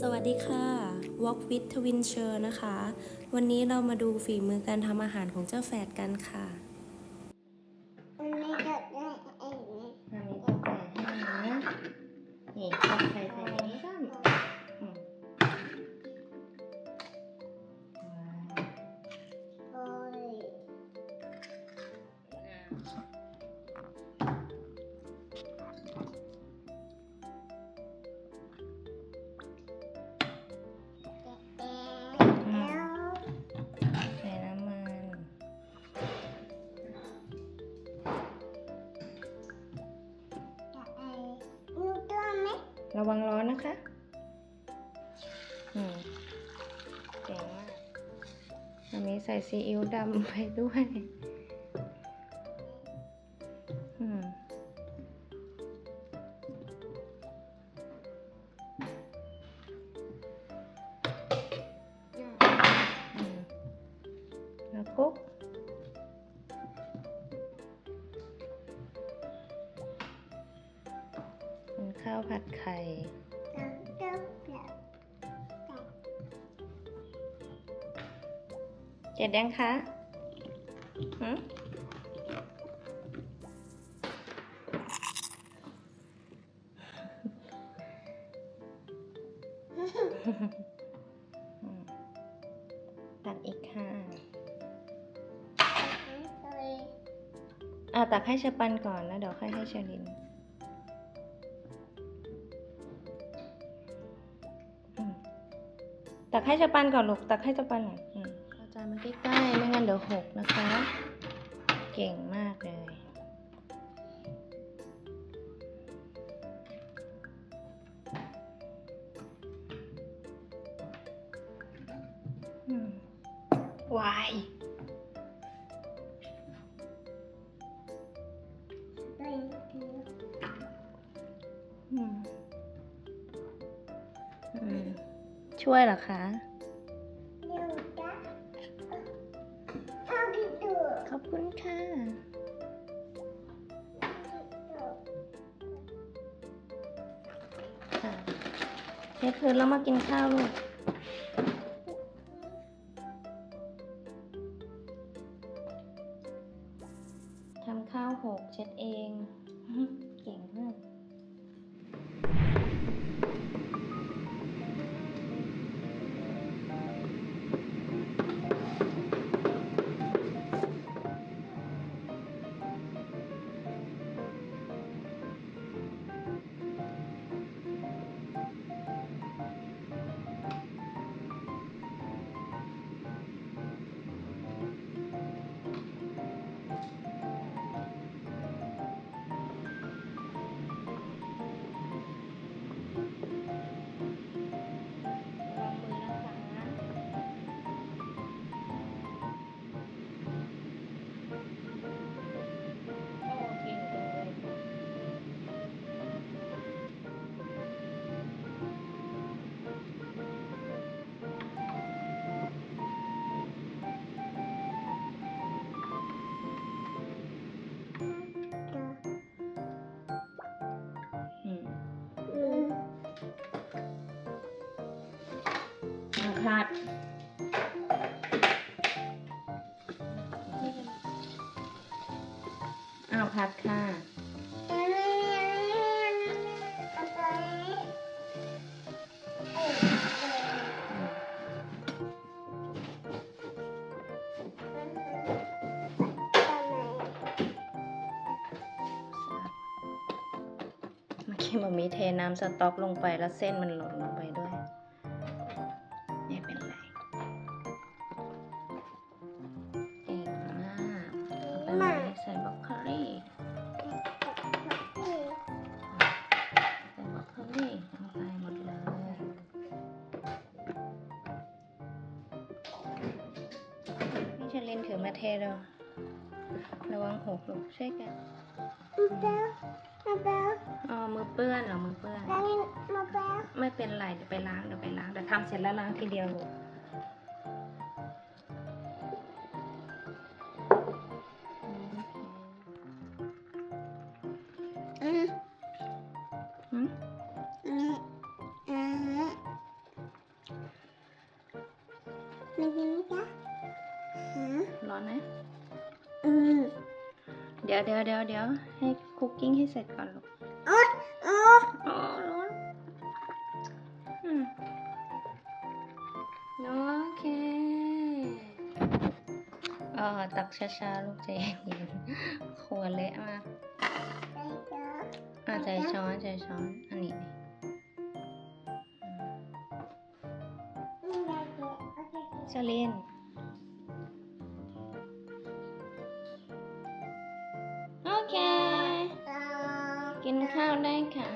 สวัสดีค่ะ Walk with Twin s h e r นะคะ วันนี้เรามาดูฝีมือการทำอาหารของเจ้าแฝดกันค่ะ วันนี้จะได้เองอันนี้ก็ใส่ให้นะนี่ตักไข่ใส่ในนี้ซ้ำอืมโอ้ย ระวังร้อนนะคะอืมเก่งมากอันนี้ใส่ซีอิ๊วดำไปด้วย ข้าวผัดไข่ เจ็ดยังคะหืมอืมตักอีกค่ะอ่าตักให้เชปันก่อนแล้วเดี๋ยวค่อยให้เชอริน ตักให้เชอปันก่อนลูก ตักให้เชอปันหน่อยอืมเอาจานมาใกล้ๆ ไม่งั้นเดี๋ยวหกนะคะ เก่งมากเลยอืมวาย ช่วยเหรอคะเดี๋ยวจะเอาดิตัวขอบคุณค่ะค่ะเช็ดพื้นแล้วมากินข้าวลูก อ้าวพัดค่ะเอ้ยอืมเมื่อกี้มันมีเทน้ำสต๊อกลงไปแล้วเส้นมันหล่นลง เทเร็วระวังหกลูกช่วยกันมะพร้าวมะพร้าวอ๋อมือเปื้อนเหรอมือเปื้อนแล้วนี่มะพร้าวไม่เป็นไรเดี๋ยวไปล้างเดี๋ยวไปล้างเดี๋ยวทำเสร็จแล้วล้างทีเดียวลูก เดี๋ยวเดี๋ยวเดี๋ยวเดี๋ยวให้คุกกิ้งให้เสร็จก่อนลูกโอ๊ยโอ๊ยอ๋อร้อนอืมโอเค เออตักช้าๆลูกใจเย็นๆขวดเละมากไปเจออะใจช้อนใจช้อน อันนี้นี่ไงเจ๊โอเคชลิน กินข้าวได้ค่ะ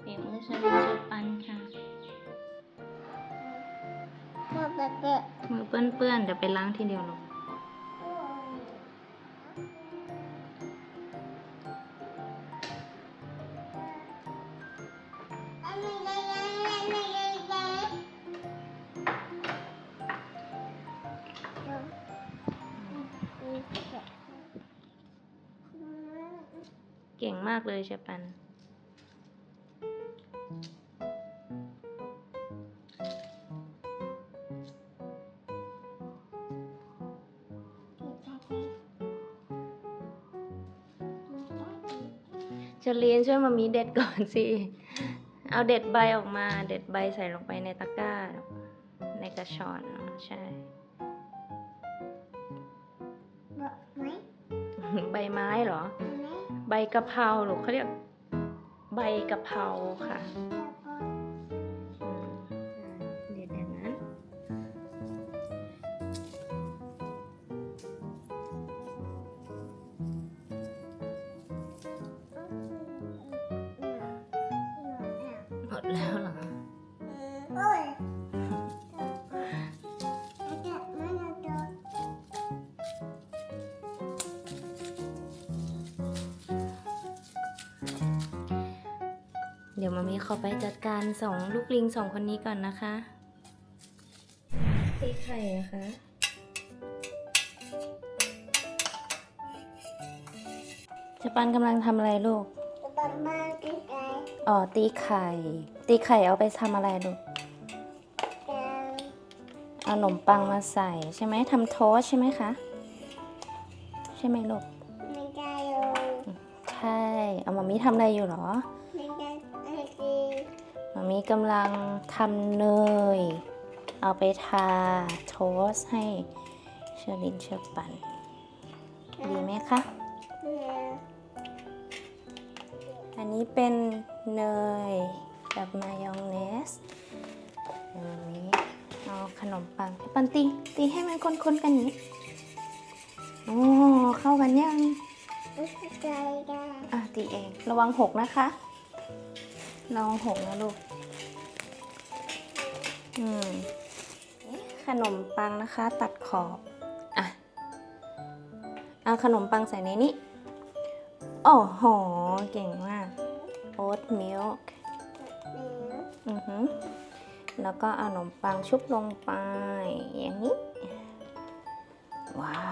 เปียกมือชลินจะปันค่ะชอบแบบเด็กมือเปื้อนๆเดี๋ยวไปล้างทีเดียวลูกเก่ากเลยเชปันชลีนช่วยมามีเด็ดก่อนสิ เอาเด็ดใบออกมา เด็ดใบใส่ลงไปในตะกร้า ในกระชอนเนอะใช่ใบไม้เหรอ ใบกะเพราหรือเขาเรียกใบกะเพราค่ะ ดี๋ยวมามีขอไปจัดการสองลูกลิงสองคนนี้ก่อนนะคะตีไข่นะคะจะปันกำลังทำอะไรลูกอ๋อตีไข่ ตีไข่เอาไปทำอะไรลูกเอาขนมปังมาใส่ใช่ไหมทำโทสต์ใช่ไหมคะใช่ไหมลูกใช่เอามามีทำอะไรอยู่เหรอ มามีกำลังทำเนย เอาไปทาโทสต์ให้เชอรินเชอร์ปัน ดีไหมคะ อันนี้เป็นเนยกับมายองเนสเดี๋ยวมามีเอาขนมปังให้ปันตีตีให้มันคนๆกันอย่างนี้โอ้เข้ากันยังอะตีเอง ระวังหกนะคะ ระวังหกนะลูกอืมนี่ ขนมปังนะคะ ตัดขอบอะเอาขนมปังใส่ในนี้ โอ้โห เก่งมากโอ๊ตมิลค์อือหือแล้วก็เอาขนมปังชุบลงไป อย่างนี้ ว้าวว้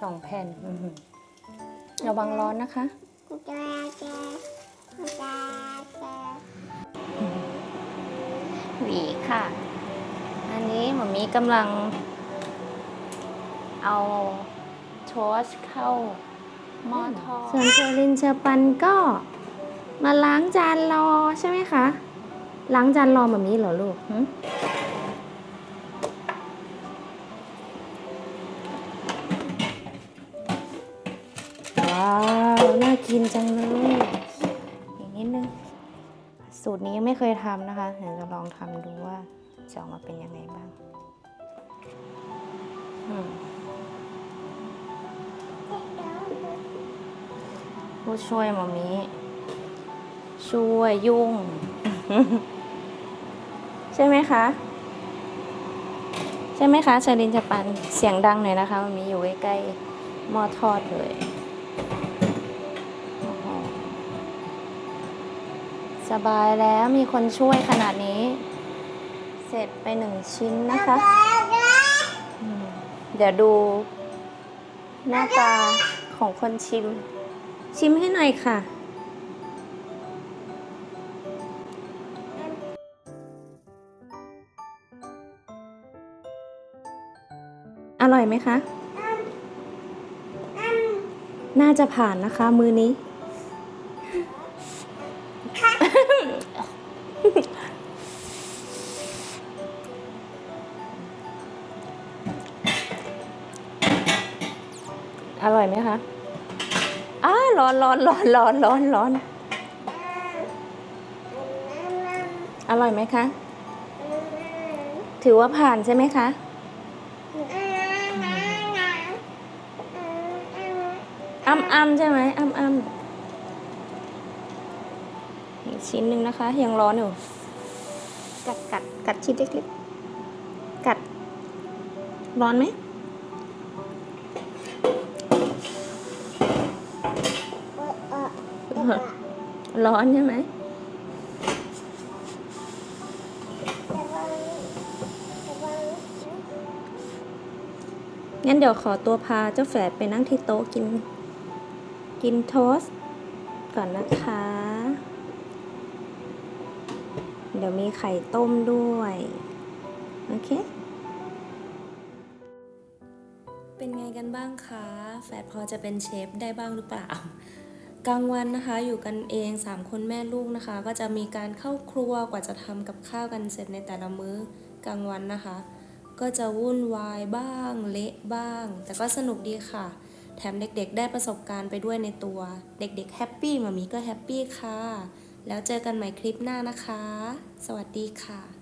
สองแผ่นระวังร้อนนะคะหวีค่ะ อันนี้หมอมีกำลัง เอาโทสเข้าหม้อทอดส่วนเชอรินเชอปันก็มาล้างจานรอใช่ไหมคะ ล้างจานรอแบบนี้เหรอลูก สูตรนี้ยังไม่เคยทำนะคะเดี๋ยวจะลองทำดูว่าจะออกมาเป็นยังไงบ้างผู้ช่วยมามีช่วยยุ่ง ใช่ไหมคะ ใช่ไหมคะชาลินชปันเสียงดังหน่อยนะคะมันมีอยู่ใกล้ๆหม้อทอดเลย สบายแล้วมีคนช่วยขนาดนี้ เสร็จไปหนึ่งชิ้นนะคะ เดี๋ยวดู หน้าตาของคนชิม ชิมให้หน่อยค่ะ อร่อยไหมคะ น่าจะผ่านนะคะมือนี้ อร่อยไหมคะอ้าร้อนร้อนร้อนร้อนร้อนร้อนอร่อยไหมคะ ถือว่าผ่านใช่ไหมคะ อ้ำอ้ำใช่ไหมอ้ำอ้ำอีกชิ้นหนึ่งนะคะ ยังร้อนอยู่ กัดกัดกัดชิ้นเล็กๆ กัด ร้อนไหม ร้อนใช่ไหมงั้นเดี๋ยวขอตัวพาเจ้าแฝดไปนั่งที่โต๊ะกิน กินโทสก่อนนะคะ เดี๋ยวมีไข่ต้มด้วย โอเค เป็นไงกันบ้างคะแฟดพอจะเป็นเชฟได้บ้างหรือเปล่า กลางวันนะคะอยู่กันเอง 3 คนแม่ลูกนะคะ ก็จะมีการเข้าครัวกว่าจะทำกับข้าวกันเสร็จในแต่ละมื้อกลางวันนะคะ ก็จะวุ่นวายบ้าง เละบ้าง แต่ก็สนุกดีค่ะ แถมเด็กๆ ได้ประสบการณ์ไปด้วยในตัว เด็กๆแฮปปี้มามีก็แฮปปี้ค่ะ แล้วเจอกันใหม่คลิปหน้านะคะ สวัสดีค่ะ